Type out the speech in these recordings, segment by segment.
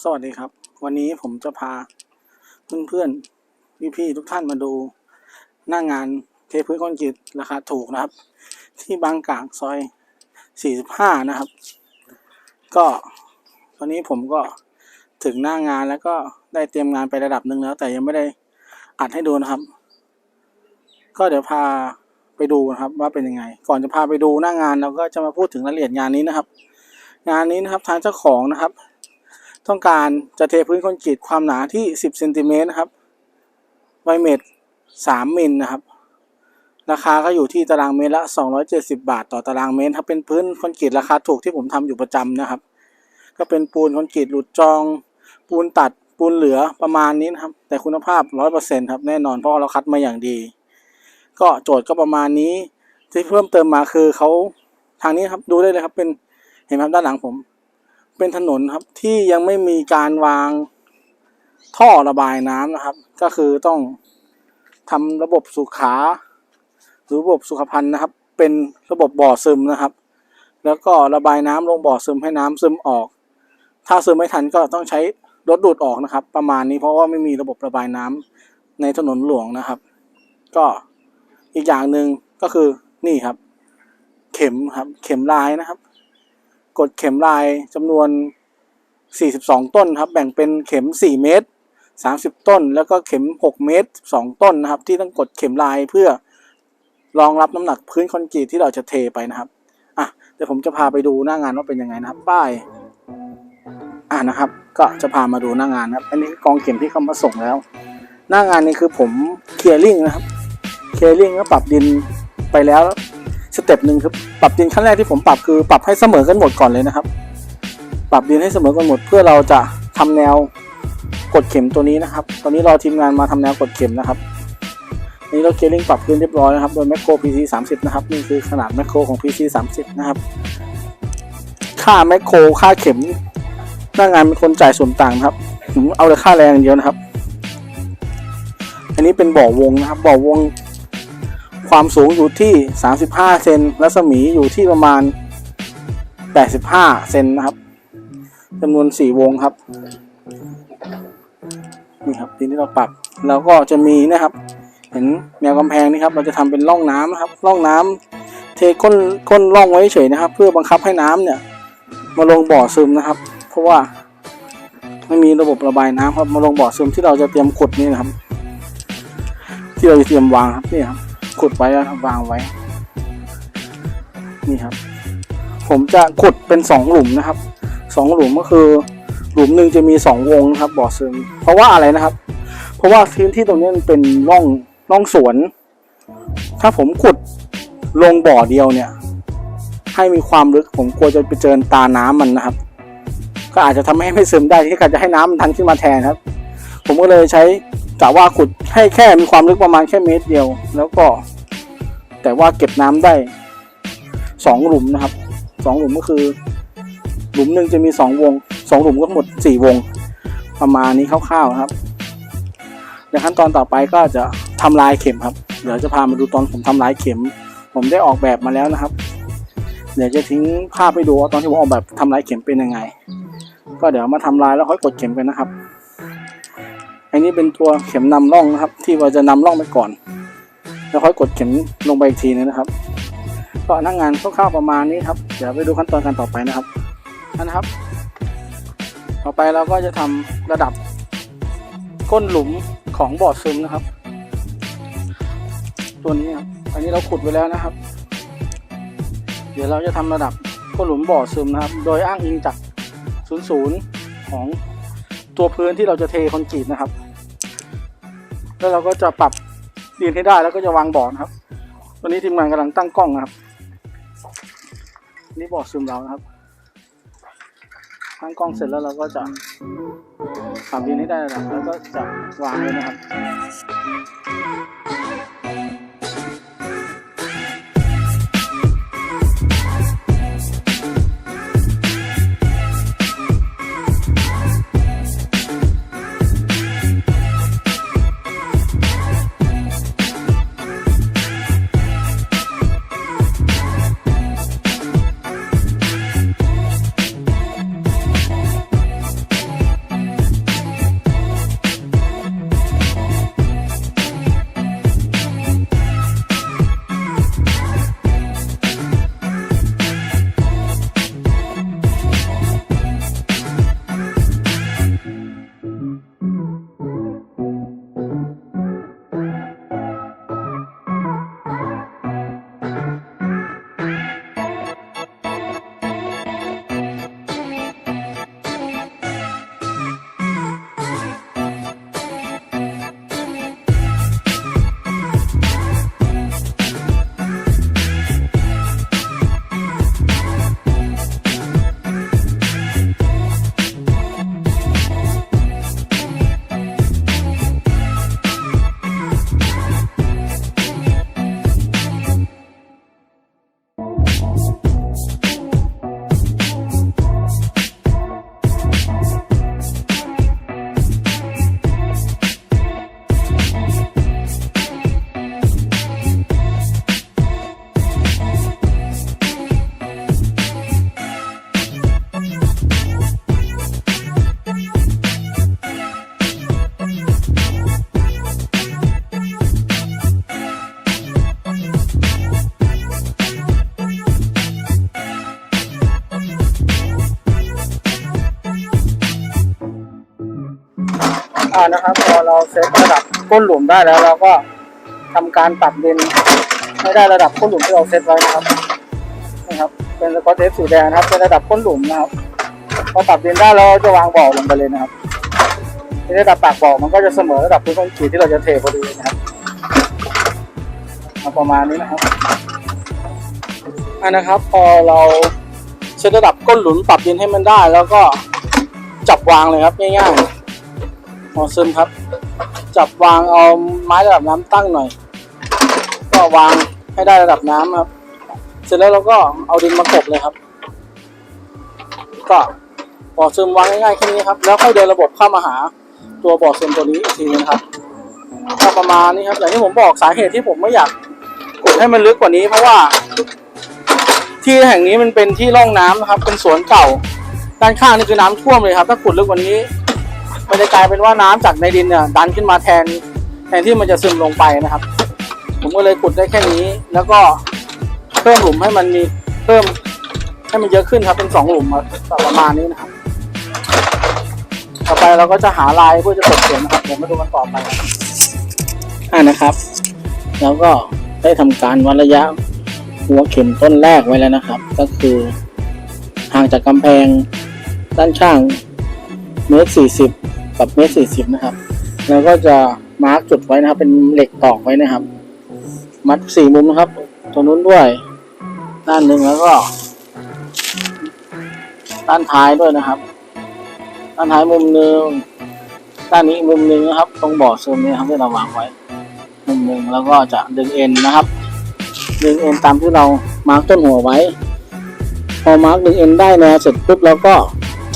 สวัสดีครับ วันนี้ผมจะพาเพื่อนๆพี่ๆทุกท่านมาดู หน้างานเทพื้นคอนกรีตราคาถูกนะครับ ที่บางกางซอย 45 นะครับ ก็ตอนนี้ผมก็ถึงหน้างานแล้วก็ได้เตรียมงานไประดับหนึ่งแล้ว แต่ยังไม่ได้อัดให้ดูนะครับ ก็เดี๋ยวพาไปดูนะครับว่าเป็นยังไง ก่อนจะพาไปดูหน้างานเราก็จะมาพูดถึงรายละเอียดงานนี้นะครับ งานนี้นะครับทางเจ้าของนะครับ ต้องการจะเทพื้นคอนกรีตความหนาที่ 10เซนติเมตรนะครับไวเมตร3มิลนะครับ ราคาก็อยู่ที่ตารางเมตรละ 270 บาท ต่อตารางเมตรครับเป็นพื้นคอนกรีตราคาถูกที่ผมทำอยู่ประจำนะครับ ก็เป็นปูนคอนกรีตหลุดจอง ปูนตัดปูนเหลือประมาณนี้นะครับ แต่คุณภาพ 100%ครับแน่นอนเพราะเราคัดมาอย่างดี ก็โจทย์ก็ประมาณนี้ที่เพิ่มเติมมาคือเขาทางนี้ครับดูได้เลยครับเป็นเห็นไหมครับด้านหลังผม เป็นถนนครับที่ยังไม่มีการวางท่อระบายน้ำนะครับ ก็คือต้องทำระบบสุขาหรือระบบสุขภัณฑ์นะครับ เป็นระบบบ่อซึมนะครับ แล้วก็ระบายน้ำลงบ่อซึมให้น้ำซึมออก ถ้าซึมไม่ทันก็ต้องใช้รถดูดออกนะครับ ประมาณนี้เพราะว่าไม่มีระบบระบายน้ำในถนนหลวงนะครับ ก็อีกอย่างหนึ่งก็คือนี่ครับ เข็มครับ เข็มลายนะครับ กดเข็มลายจำนวน 42 ต้นครับ แบ่งเป็นเข็ม 4 เมตร 30 ต้น แล้วก็เข็ม 6 เมตร 2 ต้นนะครับ ที่ต้องกดเข็มลายเพื่อรองรับน้ำหนักพื้นคอนกรีตที่เราจะเทไปนะครับ อะ เดี๋ยวผมจะพาไปดูหน้างานว่าเป็นยังไงนะครับ ป้าย อ่านะครับ ก็จะพามาดูหน้างานนะครับ อันนี้กองเข็มที่เขามาส่งแล้ว หน้างานนี้คือผมเคลียร์ลิงนะครับ เคลียร์ลิงก็ปรับดินไปแล้ว สเต็ปหนึ่งคือปรับดินขั้นแรกที่ผมปรับคือปรับให้เสมอกันหมดก่อนเลยนะครับ ปรับดินให้เสมอกันหมดเพื่อเราจะทำแนวกดเข็มตัวนี้นะครับ ตอนนี้เราทีมงานมาทำแนวกดเข็มนะครับนี่เราเคลียร์ลิงปรับพื้นเรียบร้อยนะครับโดยแมคโคร PC 30นะครับนี่คือขนาดแมคโครของ PC 30นะครับ ค่าแมคโครค่าเข็มหน้างานเป็นคนจ่ายส่วนต่างครับผมเอาแต่ค่าแรงอย่างเดียวนะครับ อันนี้เป็นบ่อวงนะครับบ่อวง ความสูงอยู่ที่ 35 เซนรัศมีอยู่ที่ประมาณ 85 เซนนะครับจำนวน 4 วงครับ นี่ครับทีนี้เราปรับแล้วก็จะมีนะครับ เห็นแนวกำแพงนี่ครับ เราจะทำเป็นร่องน้ำนะครับ ร่องน้ำเทก้นก้นร่องไว้เฉยนะครับ เพื่อบังคับให้น้ำเนี่ย มาลงบ่อซึมนะครับ เพราะว่าไม่มีระบบระบายน้ำครับมาลงบ่อซึมที่เราจะเตรียมขุดนี่นะครับ ที่เราจะเตรียมวางครับนี่ครับ ขุดไว้แล้ววางไว้ นี่ครับ ผมจะขุดเป็นสองหลุมนะครับสองหลุมก็คือหลุมหนึ่งจะมีสองวงนะครับบ่อซึมเพราะว่าอะไรนะครับ เพราะว่าพื้นที่ตรงนี้มันเป็นร่องร่องสวน ถ้าผมขุดลงบ่อเดียวเนี่ย ให้มีความลึกผมกลัวจะไปเจอตาน้ำมันนะครับ ก็อาจจะทำให้ไม่ซึมได้ที่การจะให้น้ำมันทันขึ้นมาแทนครับ ผมก็เลยใช้ กะว่าขุดให้แค่มีความลึกประมาณแค่เมตรเดียว แล้วก็ แต่ว่าเก็บน้ำได้สองหลุมนะครับสองหลุมก็คือ หลุมหนึ่งจะมีสองวงสองหลุมก็หมดสี่วง ประมาณนี้คร่าวๆครับเดี๋ยวขั้นตอนต่อไปก็จะทำลายเข็มครับ เดี๋ยวจะพามาดูตอนผมทำลายเข็ม ผมได้ออกแบบมาแล้วนะครับ เดี๋ยวจะทิ้งภาพไปดูว่าตอนที่ผมออกแบบทำลายเข็มเป็นยังไง ก็เดี๋ยวมาทำลายแล้วค่อยกดเข็มกันนะครับ อันนี้เป็นตัวเข็มนำร่องนะครับ ที่เราจะนำร่องไปก่อน แล้วค่อยกดเข็มลงไปอีกทีนึงนะครับก็หนั่งงานคร่าวๆประมาณนี้ครับ เดี๋ยวไปดูขั้นตอนกันต่อไปนะครับนั่นนะครับ ต่อไปเราก็จะทำระดับก้นหลุมของบ่อซึมนะครับ ตัวนี้ครับอันนี้เราขุดไว้แล้วนะครับ เดี๋ยวเราจะทำระดับก้นหลุมบ่อซึมนะครับ โดยอ้างอิงจากศูนย์ศูนย์ของตัวพื้นที่เราจะเทคอนกรีตนะครับ แล้วเราก็จะปรับดีนให้ได้แล้วก็จะวางบ่อนะครับ ตอนนี้ทีมงานกำลังตั้งกล้องนะครับนี่บ่อซึมเรานะครับตั้งกล้องเสร็จแล้วเราก็จะปรับดีนให้ได้ระดับแล้วก็จะวางเลยนะครับ นะครับ พอเราเซตระดับก้นหลุมได้แล้วเราก็ทำการปรับดินให้ได้ระดับก้นหลุมที่เราเซตไว้นะครับนะครับ เป็นสกอตเทปสีแดงนะครับเป็นระดับก้นหลุมนะครับ พอปรับดินได้เราจะวางบ่อลงไปเลยนะครับที่ระดับปากบ่อมันก็จะเสมอระดับพื้นคอนกรีตที่เราจะเทพอดีนะครับเอาประมาณนี้นะครับอันนะครับ พอเราเซตระดับก้นหลุมปรับดินให้มันได้ แล้วก็จับวางเลยครับง่ายๆ หอซึมครับ จับวางเอาไม้ระดับน้ำตั้งหน่อย ก็วางให้ได้ระดับน้ำครับ เสร็จแล้วเราก็เอาดินมากบเลยครับ ก็บ่อซึมวางง่ายๆแค่นี้ครับ แล้วค่อยเดินระบบเข้ามาหาตัวบ่อซึมตัวนี้อีกทีนะครับก็ประมาณนี้ครับ อย่างที่ผมบอกสาเหตุที่ผมไม่อยากกดให้มันลึกกว่านี้ เพราะว่า ที่แห่งนี้มันเป็นที่ร่องน้ำนะครับ เป็นสวนเก่า ด้านข้างนี่คือน้ำท่วมเลยครับ ถ้าขุดลึกกว่านี้ มันจะกลายเป็นว่าน้ำจากในดินเนี่ยดันขึ้นมาแทนแทนที่มันจะซึมลงไปนะครับ ผมก็เลยขุดได้แค่นี้ แล้วก็เพิ่มหลุมให้มันมีเพิ่มให้มันเยอะขึ้นครับเป็นสองหลุมครับประมาณนี้นะครับ ต่อไปเราก็จะหาลายเพื่อจะกดเขียนนะครับเดี๋ยวมาดูกันต่อไปอ่านะครับแล้วก็ได้ทำการวัดระยะหัวเข็มต้นแรกไว้แล้วนะครับ ก็คือห่างจากกำแพงด้านข้างเมตรสี่สิบ กับเมตรสี่สิบนะครับ แล้วก็จะมาร์กจุดไว้นะครับ เป็นเหล็กตอกไว้นะครับ มัดสี่มุมนะครับตรงนู้นด้วยด้านหนึ่งแล้วก็ ด้านท้ายด้วยนะครับ ด้านท้ายมุมหนึ่งด้านนี้มุมหนึ่งนะครับ ตรงบ่อซึมนี้ครับที่เราวางไว้ มุมหนึ่งแล้วก็จะดึงเอ็นนะครับ ดึงเอ็นตามที่เรามาร์กต้นหัวไว้ พอมาร์กดึงเอ็นได้แนวเสร็จปุ๊บเราก็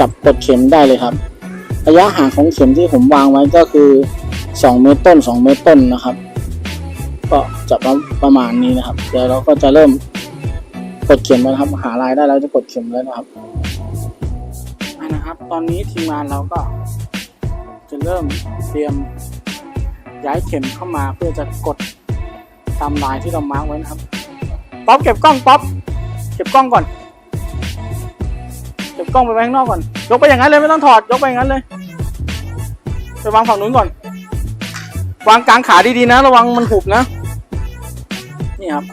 จับกดเข็มได้เลยครับ ระยะห่างของเข็มที่ผมวางไว้ก็คือ 2 เมตรต้น 2 เมตรต้นนะครับ ก็จะประมาณนี้นะครับ เดี๋ยวเราก็จะเริ่มกดเข็มแล้วนะครับ หาลายได้แล้วจะกดเข็มแล้วนะครับนะครับ ตอนนี้ทีมงานเราก็จะเริ่มเตรียมย้ายเข็มเข้ามาเพื่อจะกดตามลายที่เรามาร์กไว้นะครับ ป๊อปเก็บกล้องป๊อปเก็บกล้องก่อน เก็บกล้องไปไว้ข้างนอกก่อน ยกไปอย่างนั้นเลยไม่ต้องถอด ยกไปอย่างนั้นเลย ไปวางฝั่งนู้นก่อน วางกลางขาดีๆนะ ระวังมันหุบนะ นี่ครับ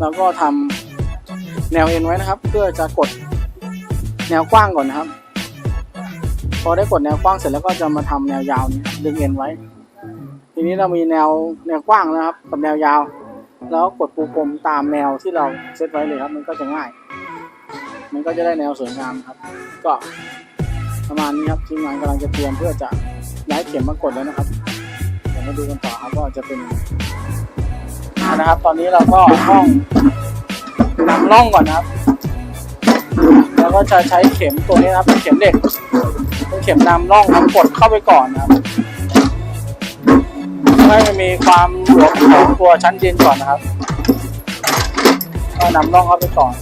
แล้วก็ทำแนวเอ็นไว้นะครับ เพื่อจะกดแนวกว้างก่อนนะครับ พอได้กดแนวกว้างเสร็จแล้วก็จะมาทำแนวยาวนี้ดึงเอ็นไว้ ทีนี้เรามีแนวแนวกว้างนะครับ กับแนวยาว แล้วกดปูพรมตามแนวที่เราเซตไว้เลยครับ มันก็จะง่าย มันก็จะได้แนวสวยงามครับ ก็ประมาณนี้ครับทีมงานกำลังจะเตรียมเพื่อจะ ย้ายเข็มมากดแล้วนะครับ เดี๋ยวมาดูกันต่อครับว่าจะเป็นนะครับ ตอนนี้เราก็ต้องนำร่องก่อนนะครับ แล้วก็จะใช้เข็มตัวนี้นะครับเป็นเข็มเหล็กเป็นเข็มนำร่องครับกดเข้าไปก่อนนะครับให้มันมีความหลวมของตัวชั้นดินก่อนนะครับก็นำร่องเข้าไปก่อน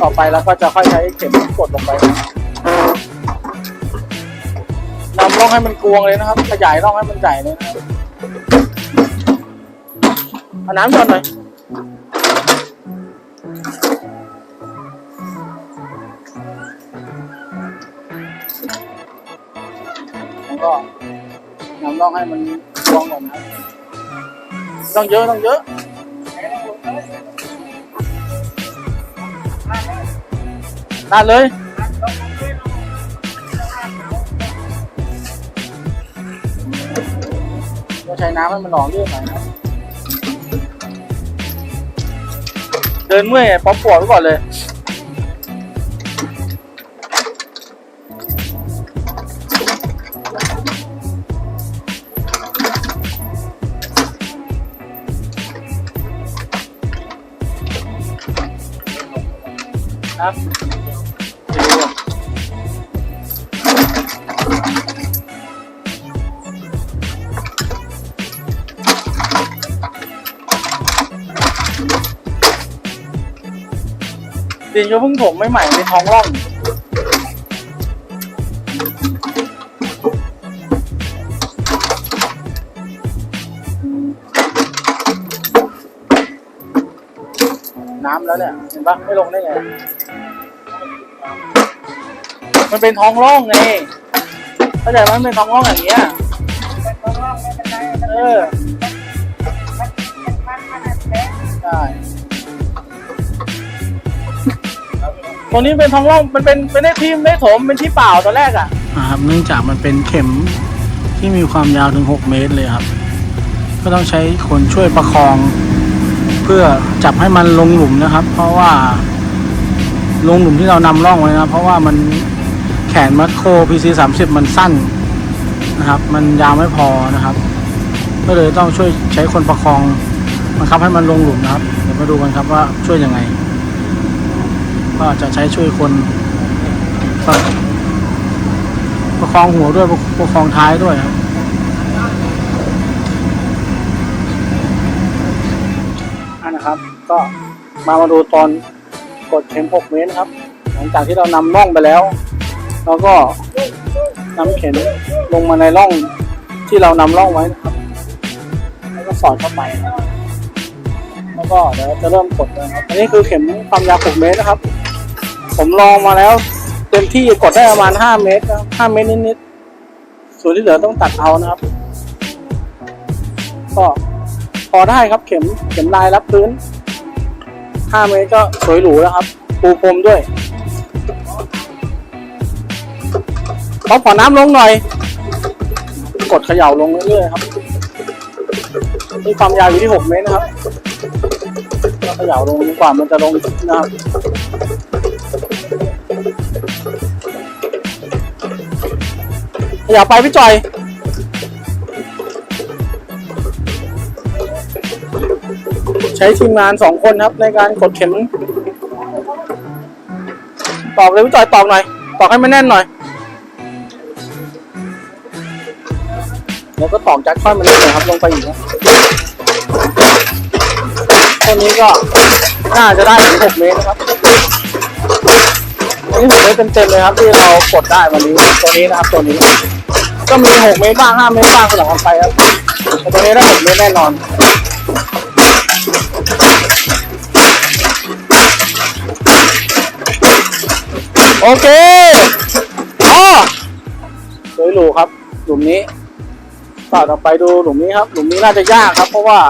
ต่อไปเราก็จะค่อยใช้เข็มกดลงไปน นำร่องให้มันกวงเลยนะครับ ขยายร่องให้มันใหญ่เลยนะครับเอาน้ำก่อนหน่อยแล้วก็นำร่องให้มันกวงก่อนนะครับต้องเยอะต้องเยอะได้เลย ใช้น้ำให้มันหล่อลื่นหน่อยนะเดินเมื่อยป๊อปปวดไว้ก่อนเลย ดินก็เพิ่งถมไม่ใหม่ในท้องร่อง น้ำแล้วเนี่ย เห็นปะไม่ลงได้ไง มันเป็นท้องร่องไงเข้าใจไหมมันเป็นท้องร่องอย่างเงี้ยเออใช่ ตรงนี้เป็นท้องร่องมันเป็นเป็นได้ที่ไม่ถมเป็นที่เปล่าตอนแรกอะครับเนื่องจากมันเป็นเข็มที่มีความยาวถึง 6 เมตรเลยครับ ก็ต้องใช้คนช่วยประคอง เพื่อจับให้มันลงหลุมนะครับ เพราะว่าลงหลุมที่เรานำร่องไว้นะเพราะว่ามันแขนมัดโค PC 30มันสั้นนะครับ มันยาวไม่พอนะครับ ก็เลยต้องช่วยใช้คนประคองบังคับให้มันลงหลุมนะครับ เดี๋ยวมาดูกันครับว่าช่วยยังไง ก็จะใช้ช่วยคนประคองหัวด้วยประคองท้ายด้วยครับอันนะครับ ก็มามาดูตอนกดเข็ม 6 เมตรครับ หลังจากที่เรานำร่องไปแล้วเราก็นำเข็มลงมาในร่องที่เรานำร่องไว้นะครับ แล้วก็สอดเข้าไปแล้วก็เดี๋ยวจะเริ่มกดเลยครับ อันนี้คือเข็มความยาว 6 เมตรนะครับ ผมลองมาแล้วเต็มที่กดได้ประมาณ5เมตร5เมตรนิดๆส่วนที่เหลือต้องตัดเอานะครับ ก็พอได้ครับเข็มเข็มลายรับพื้น5เมตรก็สวยหรูแล้วครับ ปูพรมด้วยเขาขอน้ำลงหน่อย กดเขย่าลงเรื่อยๆครับนี่ความยาวอยู่ที่ 6 เมตรนะครับเขย่าลงจนกว่ามันจะลงนะครับ อย่าไปพี่จอยใช้ทีมงานสองคนครับ ในการกดเข็ม ตอกเลยพี่จอยตอกหน่อย ตอกให้มันแน่นหน่อย แล้วก็ตอกจัดค่อยมันเลยนะครับ ลงไปอีกนะตัวนี้ก็น่าจะได้ถึงหกเมตรนะครับอันนี้หกเมตรเต็มๆเลยครับ ที่เรากดได้วันนี้ ตัวนี้นะครับตัวนี้ ก็มีหกเมตรบ้างห้าเมตรบ้างสลับกันไปครับแต่ตัวนี้ได้หกเมตรแน่นอนโอเคอ๋อสวยหรูครับ หลุมนี้ต่อต่อไปดูหลุมนี้ครับ หลุมนี้น่าจะยากครับ เพราะว่า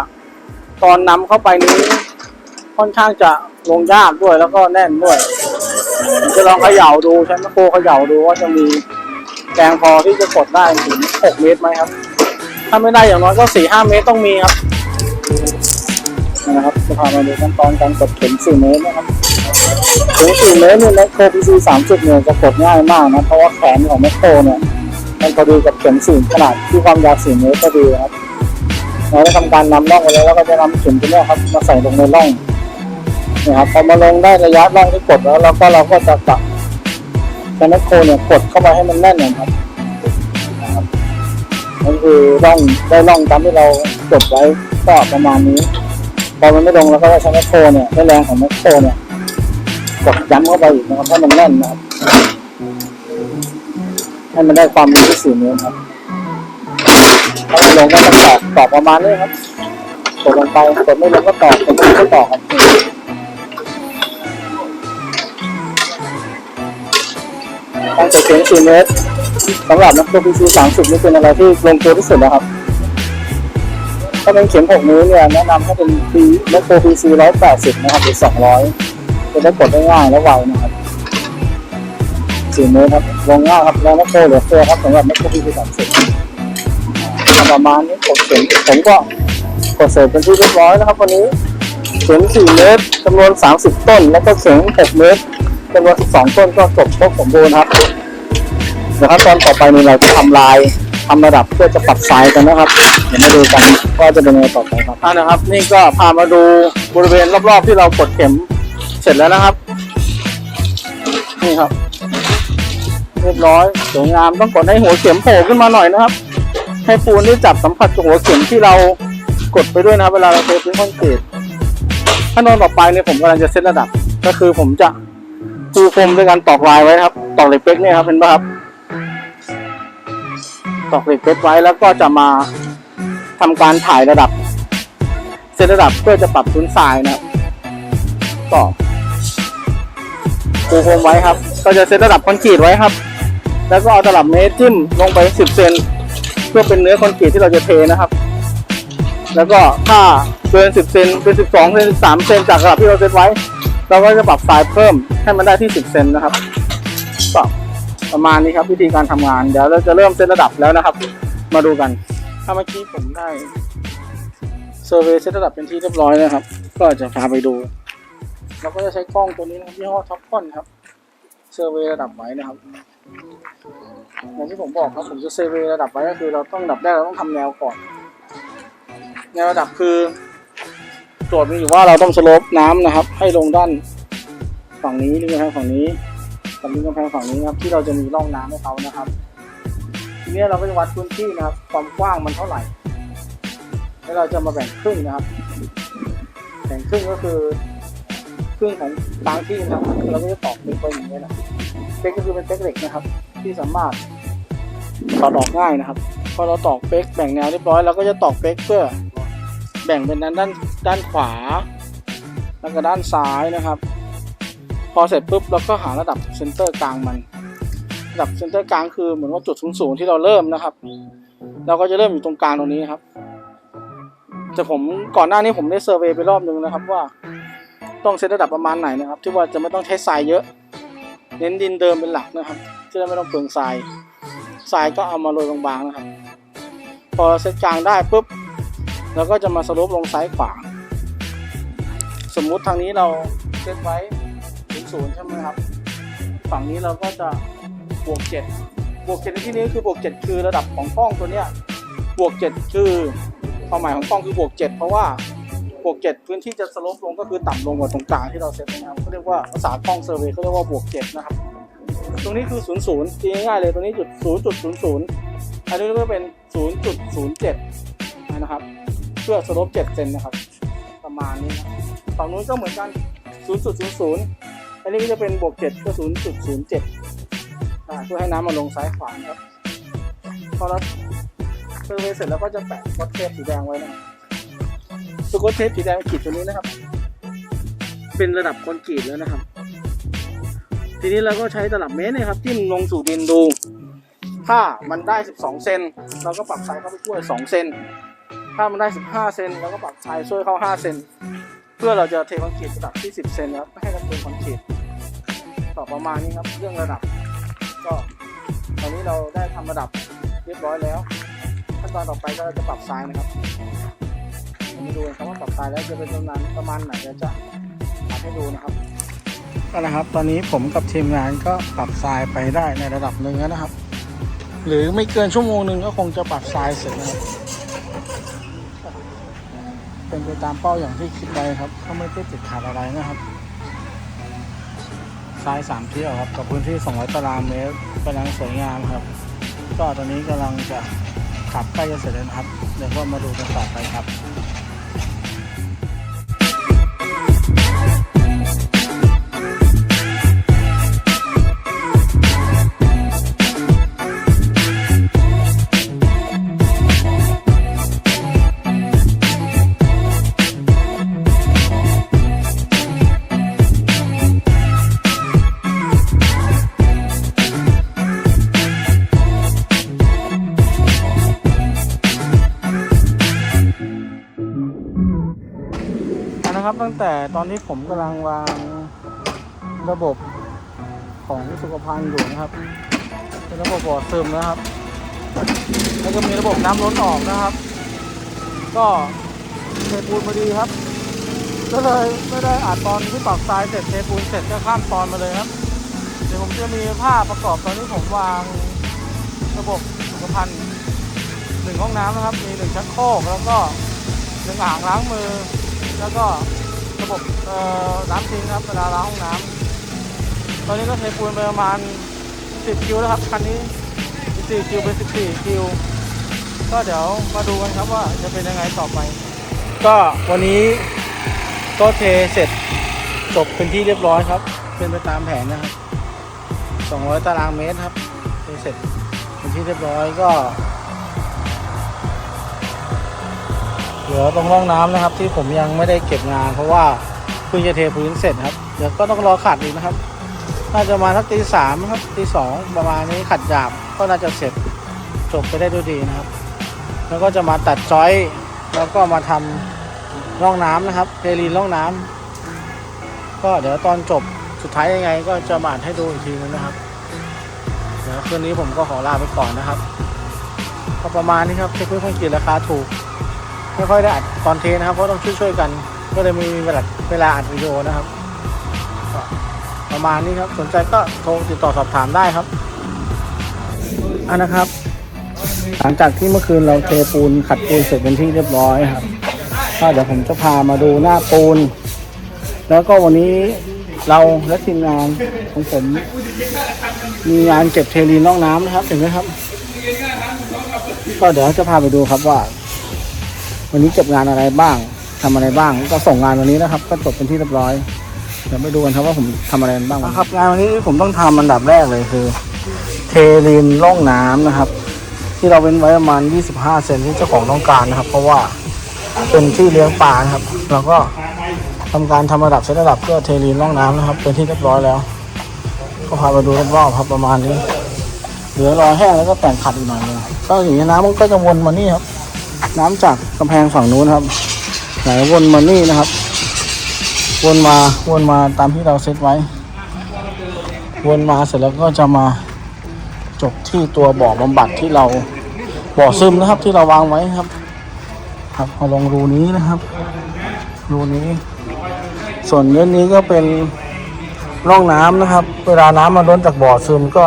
ตอนนำเข้าไปนี้ ค่อนข้างจะลงยากด้วยแล้วก็แน่นด้วยจะลองเขย่าดูใช้แมโครเขย่าดูว่าจะมี แรงพอที่จะกดได้ถึงหกเมตรไหมครับ ถ้าไม่ได้อย่างน้อยก็สี่ห้าเมตรต้องมีครับนะครับจะพามาดูขั้นตอนการกดเข็มสี่เมตรนะครับถึง4เมตรเนี่ยแมคโคร PC 30เนี่ยจะกดง่ายมากนะเพราะว่าแขนของแมคโครเนี่ยมันพอดีกับเข็มสี่ขนาดที่ความยาว4เมตรพอดีครับเราได้ทำการนำร่องไปแล้วแล้วก็จะนำเข็มตัวเนี้ยครับมาใส่ลงในร่องนะครับพอมาลงได้ระยะร่องที่กดแล้วเราก็เราก็จะจับ ใช้แมคโครเนี่ยกดเข้าไปให้มันแน่นนะครับนะครับนั่นคือร่องได้ร่องตามที่เรากดไว้ก็ประมาณนี้พอมันไม่ลงเราก็ใช้แมคโครเนี่ยได้แรงของแมคโครเนี่ยกดย้ำเข้าไปอีกนะครับให้มันแน่นนะครับให้มันได้ความลึกที่สี่เมตรครับถ้ามันลงก็ตอกตอกประมาณนี้ครับกดลงไปกดไม่ลงก็ตอกกดไม่ลงก็ตอกครับ การกดเข็มสี่เมตรสำหรับนักโตพีซีสามสิบนี่เป็นอะไรที่ลงตัวที่สุดแล้วครับ ถ้าเป็นเข็มหกนิ้วเนี่ยแนะนำให้เป็นปีแมคโครพีซีร้อยแปดสิบนะครับหรือสองร้อยจะได้กดได้ง่ายและไวนะครับสี่เมตรครับลงง่ายครับแล้วแมคโครเหลือเฟือครับสำหรับแมคโครพีสามสิบประมาณนี้กดเข็มผมก็กดเสร็จเป็นที่เรียบร้อยนะครับวันนี้เข็มสี่เมตรจำนวนสามสิบต้น แล้วก็เข็มหกเมตร จำนวนสองต้นก็จบครบสมบูรณ์ครับเดี๋ยวขั้นตอนต่อไปนี้เราจะทำลายทำระดับเพื่อจะปรับไซส์กันนะครับ เดี๋ยวมาดูกันว่าจะเป็นยังไงต่อไปครับอ่านะครับ นี่ก็พามาดูบริเวณรอบๆที่เรากดเข็มเสร็จแล้วนะครับ นี่ครับ เรียบร้อยสวยงามต้องกดให้หัวเข็มโผล่ขึ้นมาหน่อยนะครับ ให้ปูนได้จับสัมผัสกับหัวเข็มที่เรากดไปด้วยนะครับ เวลาเราเทพื้นคอนกรีตขั้นตอนต่อไปเนี่ยผมกำลังจะเซตระดับ ก็คือผมจะ ปูพรมด้วยการตอกลายไว้นะครับ ตอกเหล็กเป๊กเนี่ยครับเห็นปะครับ ตอกเหล็กเป๊กไว้แล้วก็จะมาทำการถ่ายระดับเซตระดับเพื่อจะปรับพื้นทรายนะครับก็ปูพรมไว้ครับ ก็จะเซตระดับคอนกรีตไว้ครับ แล้วก็เอาตลับเมตรจิ้มลงไป 10 เซนเพื่อเป็นเนื้อคอนกรีตที่เราจะเทนะครับ แล้วก็ถ้าเกิน 10 เซนเป็น 12เซน13 เซนจากระดับที่เราเซตไว้ เราก็จะปรับทรายเพิ่มให้มันได้ที่ 10 เซนนะครับก็ประมาณนี้ครับวิธีการทำงาน เดี๋ยวเราจะเริ่มเซตระดับแล้วนะครับ มาดูกันถ้าเมื่อกี้ผมได้เซอร์เวย์เซตระดับเป็นที่เรียบร้อยนะครับ ก็จะพาไปดูเราก็จะใช้กล้องตัวนี้นะครับยี่ห้อท็อปคอนครับเซอร์เวย์ระดับไว้นะครับอย่างที่ผมบอกครับผมจะเซอร์เวย์ระดับไว้ก็คือ เราต้องดับแรกเราต้องทำแนวก่อนแนวระดับคือ โจทย์มีอยู่ว่าเราต้องสโลปน้ำนะครับ ให้ลงด้านฝั่งนี้ริมกำแพงฝั่งนี้กับริมกำแพงฝั่งนี้นะครับ ที่เราจะมีร่องน้ำให้เขานะครับ ทีนี้เราก็จะวัดพื้นที่นะครับ ความกว้างมันเท่าไหร่ แล้วเราจะมาแบ่งครึ่งนะครับ แบ่งครึ่งก็คือครึ่งของบางที่นะครับ เราก็จะตอกเป็นไปอย่างนี้นะเป๊กก็คือเป็นเป๊กเหล็กนะครับ ที่สามารถถอดออกง่ายนะครับ พอเราตอกเป๊กแบ่งแนวเรียบร้อยเราก็จะตอกเป๊กเพื่อแบ่งเป็นด้านด้าน ด้านขวา แล้วก็ด้านซ้ายนะครับ พอเสร็จปุ๊บเราก็หาระดับเซนเตอร์กลางมัน ระดับเซนเตอร์กลางคือเหมือนว่าจุดสูงสูงๆที่เราเริ่มนะครับ เราก็จะเริ่มอยู่ตรงกลางตรงนี้ครับแต่ผมก่อนหน้านี้ผมได้เซอร์เวย์ไปรอบนึงนะครับว่าต้องเซตระดับประมาณไหนนะครับ ที่ว่าจะไม่ต้องใช้ทรายเยอะ เน้นดินเดิมเป็นหลักนะครับจะได้ไม่ต้องเปลืองทรายทรายก็เอามาโรยบางๆนะครับ พอเซตกลางได้ปุ๊บเราก็จะมาสรุปลงซ้ายขวา มมุติทางนี้เราเซตไว้ถึงศูนย์ใช่ไหมครับ ฝั่งนี้เราก็จะบวกเจ็ดบวกเจ็ดในที่นี้คือบวกเจ็ดคือระดับของกล้องตัวเนี้ยบวกเจ็ดคือความหมายของกล้องคือบวกเจ็ดเพราะว่าบวกเจ็ดพื้นที่จะสลปลงก็คือต่ำลงกว่าตรงกลางที่เราเซตนะครับเขาเรียกว่าภาษากล้องเซอร์เวย์เขาเรียกว่าบวกเจ็ดนะครับ ตรงนี้คือศูนย์ศูนย์ตีง่ายๆเลยตรงนี้จุดศูนย์จุดศูนย์ศูนย์อันนี้ก็เป็นศูนย์จุดศูนย์เจ็ดนะครับ เพื่อสลปเจ็ดเซนนะครับ ประมาณนี้นะ ฝั่งนู้นก็เหมือนกันศูนย์จุดศูนย์ศูนย์อันนี้ก็จะเป็นบวกเจ็ดก็ศูนย์จุดศูนย์เจ็ดเพื่อให้น้ำมาลงซ้ายขวาครับ พอเราเซอร์เวเสร็จแล้วก็จะแปะวัดเทปสีแดงไว้นะครับสกอตเทปสีแดงขีดตัวนี้นะครับ เป็นระดับคอนกรีตแล้วนะครับ ทีนี้เราก็ใช้ตลับเมตรเนยครับจิ้มลงสู่ดินดู ถ้ามันได้ 12 เซนเราก็ปรับทรายเข้าไปช่วย 2 เซนถ้ามันได้ 15 เซนเราก็ปรับทรายช่วยเข้า 5 เซน เพื่อเราจะเทคอนกรีตระดับที่10เซนครับให้เราเป็นคอนกรีตต่อประมาณนี้ครับเรื่องระดับ ก็ตอนนี้เราได้ทำระดับเรียบร้อยแล้วขั้นตอนต่อไปก็จะปรับทรายนะครับมาดูกันครับว่าปรับทรายแล้วจะเป็นประมาณประมาณไหนเดี๋ยวจะอัดให้ดูนะครับก็นะครับ ตอนนี้ผมกับทีมงานก็ปรับทรายไปได้ในระดับหนึ่งแล้วนะครับ หรือไม่เกินชั่วโมงหนึ่งก็คงจะปรับทรายเสร็จนะครับ เป็นไปตามเป้าอย่างที่คิดไว้ครับก็ไม่ได้ติดขัดอะไรนะครับทรายสามเที่ยวครับ กับพื้นที่ 200 ตารางเมตรกำลังสวยงามครับ ก็ตอนนี้กำลังจะขับใกล้จะเสร็จแล้วครับ เดี๋ยวก็มาดูกันต่อไปครับ แต่ตอนนี้ผมกำลังวางระบบของสุขภัณฑ์อยู่นะครับเป็นระบบบ่อซึมนะครับ แล้วก็มีระบบน้ำล้นออกนะครับ ก็เทปูนพอดีครับ ก็เลยไม่ได้อัดตอนที่ปักทรายเสร็จเทปูนเสร็จก็ข้ามตอนมาเลยครับ เดี๋ยวผมจะมีภาพประกอบตอนที่ผมวางระบบสุขภัณฑ์หนึ่งห้องน้ำนะครับ มีหนึ่งชักโครกแล้วก็หนึ่งอ่างล้างมือ แล้วก็ ระบบน้ำทิ้งครับเวลาล้างห้องน้ำตอนนี้ก็เทปูนไปประมาณ 10 คิวแล้วครับคันนี้ 14 คิวเป็น 14 คิว ก็เดี๋ยวมาดูกันครับว่าจะเป็นยังไงต่อไป ก็วันนี้ก็เทเสร็จจบเป็นที่เรียบร้อยครับ เป็นไปตามแผนนะครับ 200 ตารางเมตรครับเทเสร็จเป็นที่เรียบร้อยก็ เหลือตรงร่องน้ำนะครับ ที่ผมยังไม่ได้เก็บงาน เพราะว่าเพิ่งจะเทพื้นเสร็จครับเดี๋ยวก็ต้องรอขัดอีกนะครับ น่าจะมาสักตีสามครับตีสองประมาณนี้ขัดหยาบก็น่าจะเสร็จจบไปได้ด้วยดีนะครับ แล้วก็จะมาตัดจอยแล้วก็มาทำร่องน้ำนะครับเทลีนร่องน้ำก็เดี๋ยวตอนจบสุดท้ายยังไง ก็จะมาให้ดูอีกทีนึงนะครับเดี๋ยวคืนนี้ผมก็ขอลาไปก่อนนะครับก็ประมาณนี้ครับเทพื้นคอนกรีตราคาถูก ไม่ค่อยได้อัดตอนเทนะครับเพราะต้องช่วยๆกัน ก็เลยมีเวลาเวลาอัดวิดีโอนะครับประมาณนี้ครับสนใจก็โทรติดต่อสอบถามได้ครับอันนะครับ หลังจากที่เมื่อคืนเราเทปูนขัดปูนเสร็จเป็นที่เรียบร้อยครับก็เดี๋ยวผมจะพามาดูหน้าปูน แล้วก็วันนี้เราและทีมงานของผมมีงานเก็บเทลีนร่องน้ำนะครับเห็นไหมครับ ก็เดี๋ยวจะพาไปดูครับว่า วันนี้เก็บงานอะไรบ้างทำอะไรบ้าง ก็ส่งงานวันนี้นะครับ ก็จบเป็นที่เรียบร้อยเดี๋ยวไปดูกันครับว่าผมทำอะไรบ้างครับ งานวันนี้ผมต้องทำอันดับแรกเลยคือ เทลีนร่องน้ำนะครับ ที่เราเว้นไว้ประมาณ 25 เซนที่เจ้าของต้องการนะครับ เพราะว่าเป็นที่เลี้ยงปลาครับ เราก็ทำการทำระดับเซตระดับเพื่อเทลีนร่องน้ำนะครับ เป็นที่เรียบร้อยแล้ว ก็พาไปดูรอบๆครับประมาณนี้เหลือรอแห้งแล้วก็แต่งขัดอีกหน่อยนึงก็อย่างนี้น้ำมันก็จะวนมานี่ครับ น้ำจากกำแพงฝั่งนู้นครับไหลวนมานี่นะครับ วนมาวนมาตามที่เราเซตไว้ วนมาเสร็จแล้วก็จะมาจบที่ตัวบ่อบำบัดที่เราบ่อซึมนะครับที่เราวางไว้ครับ ครับพอลงรูนี้นะครับ รูนี้ ส่วนเรื่องนี้ก็เป็นร่องน้ำนะครับ เวลาน้ำมันล้นจากบ่อซึมก็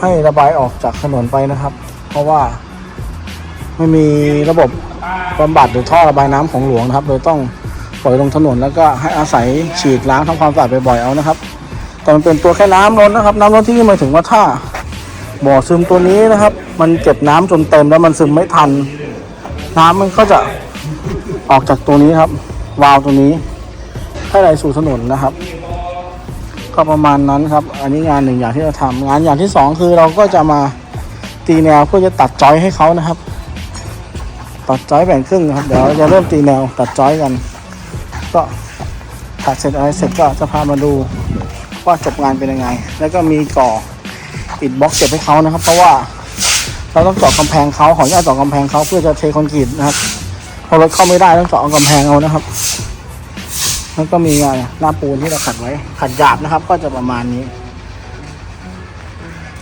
ให้ระบายออกจากถนนไปนะครับ เพราะว่า ไม่มีระบบบำบัดหรือท่อระบายน้ำของหลวงนะครับ โดยต้องปล่อยลงถนนแล้วก็ให้อาศัยฉีดล้างทำความสะอาดบ่อยๆเอานะครับ แต่มันเป็นตัวแค่น้ำล้นนะครับ น้ำล้นที่นี่หมายถึงว่าถ้าบ่อซึมตัวนี้นะครับ มันเก็บน้ำจนเต็มแล้วมันซึมไม่ทัน น้ำมันก็จะออกจากตัวนี้ครับ วาล์วตัวนี้ให้ไหลสู่ถนนนะครับ ก็ประมาณนั้นครับ อันนี้งานหนึ่งอย่างที่เราทำงานอย่างที่สองคือเราก็จะมาตีแนวเพื่อจะตัดจอยให้เขานะครับ ตัดจอยแบ่งครึ่งนะครับ เดี๋ยวเราจะเริ่มตีแนวตัดจอยกัน ก็ตัดเสร็จอะไรเสร็จก็จะพามาดูว่าจบงานเป็นยังไง แล้วก็มีก่ออิฐบล็อกเก็บให้เขานะครับ เพราะว่าเราต้องเจาะกำแพงเขาขออนุญาตเจาะกำแพงเขาเพื่อจะเทคอนกรีตนะครับพอรถเข้าไม่ได้ต้องเจาะกำแพงเอานะครับแล้วก็มีงานหน้าปูนที่เราขัดไว้ ขัดหยาบนะครับ ก็จะประมาณนี้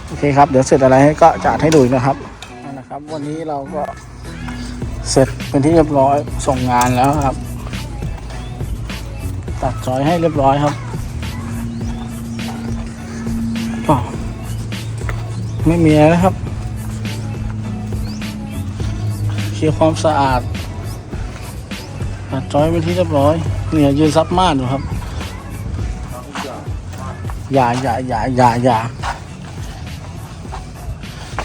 โอเคครับ เดี๋ยวเสร็จอะไรก็จะให้ดูนะครับนะครับ วันนี้เราก็ เสร็จเป็นที่เรียบร้อยส่งงานแล้วครับ ตัดจอยให้เรียบร้อยครับก็ไม่มีอะไรนะครับเคลียร์ความสะอาดตัดจอยเป็นที่เรียบร้อยเนี่ยยืนซับม่านอยู่ครับอย่าอย่าอย่าอย่าอย่า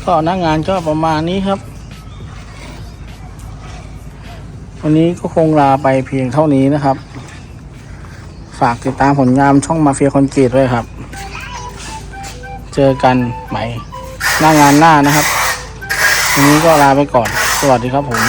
ก็หน้างานก็ประมาณนี้ครับ วันนี้ก็คงลาไปเพียงเท่านี้นะครับ ฝากติดตามผลงานช่องมาเฟียคอนกรีตด้วยครับ เจอกันใหม่หน้างานหน้านะครับ วันนี้ก็ลาไปก่อน สวัสดีครับผม